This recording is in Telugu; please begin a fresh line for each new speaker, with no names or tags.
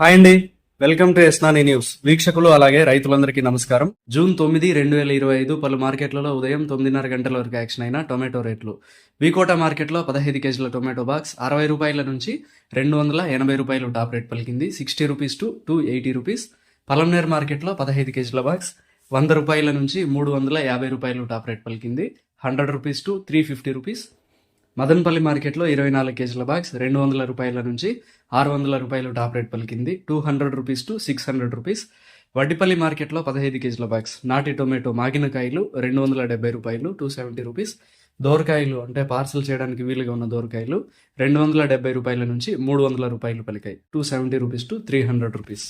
హాయ్ అండి. వెల్కమ్ టు ఎస్నాని న్యూస్. వీక్షకులు అలాగే రైతులందరికీ నమస్కారం. జూన్ తొమ్మిది రెండు వేల ఇరవై ఐదు పలు మార్కెట్లలో ఉదయం తొమ్మిదిన్నర గంటల వరకు యాక్షన్ అయిన టొమాటో రేట్లు. వికోట మార్కెట్లో పదహైదు కేజీల టొమాటో బాక్స్ అరవై రూపాయల నుంచి రెండు వందల ఎనభై రూపాయలు టాప్ రేట్ పలికింది. Sixty rupees to two eighty rupees. Palamaner మార్కెట్లో పదహైదు కేజీల బాక్స్ వంద రూపాయల నుంచి మూడు వందల యాభై రూపాయలు టాప్ రేట్ పలికింది. Hundred rupees to three fifty rupees. Madanapalle మార్కెట్లో ఇరవై నాలుగు కేజీల బాక్స్ రెండు వందల రూపాయల నుంచి ఆరు వందల రూపాయలు టాప్ రేట్ పలికింది. Two hundred rupees to six hundred rupees. Vaddipalli మార్కెట్లో పదహైదు కేజీల బాక్స్. నాటి టొమాటో మాగిన కాయలు రెండు వందల డెబ్బై రూపాయలు టూ సెవెంటీ రూపీస్. దోరకాయలు అంటే పార్సల్ చేయడానికి వీలుగా ఉన్న దోరకాయలు రెండు వందల డెబ్బై రూపాయల నుంచి మూడు వందల రూపాయలు పలికాయి. Two seventy rupees to three hundred rupees.